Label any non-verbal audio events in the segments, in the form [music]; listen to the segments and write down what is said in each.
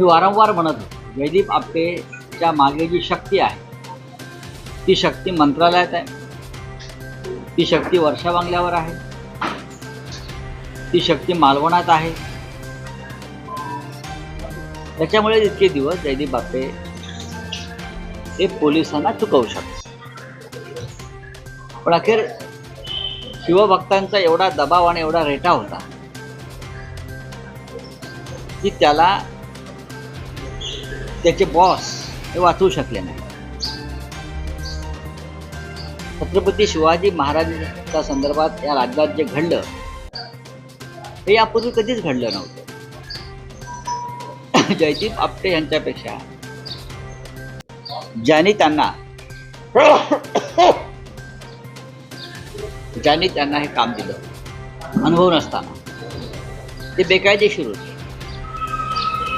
मी वारंवार म्हणत होतो जयदीप आपटेच्या मागे जी शक्ती आहे ती शक्ती मंत्रालयात आहे. ती शक्ती वर्षा बांगल्यावर आहे. ती शक्ती मालवणात आहे. त्याच्यामुळे इतके दिवस जयदीप बापटे हे पोलिसांना चुकवू शकतात. पण अखेर शिवभक्तांचा एवढा दबाव आणि एवढा रेटा होता की त्याला त्याचे बॉस हे वाचवू शकले नाही. छत्रपती शिवाजी महाराजांच्या संदर्भात या राज्यात जे घडलं हे यापूर्वी कधीच घडलं नव्हतं. [coughs] जयदीप आपटे यांच्यापेक्षा ज्यांनी त्यांना [coughs] ज्यांनी त्यांना हे काम दिलं अनुभव नसताना ते बेकायदेशीर होते.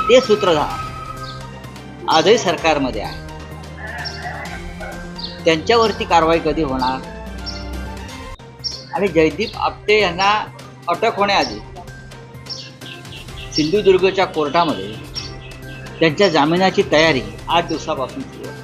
ते सूत्रधार आजही सरकारमध्ये आहे त्यांच्यावरती कारवाई कधी होणार आणि जयदीप आपटे यांना अटक होण्याआधी सिंधुदुर्गच्या कोर्टामध्ये त्यांच्या जामिनाची तयारी आठ दिवसापासून सुरू आहे.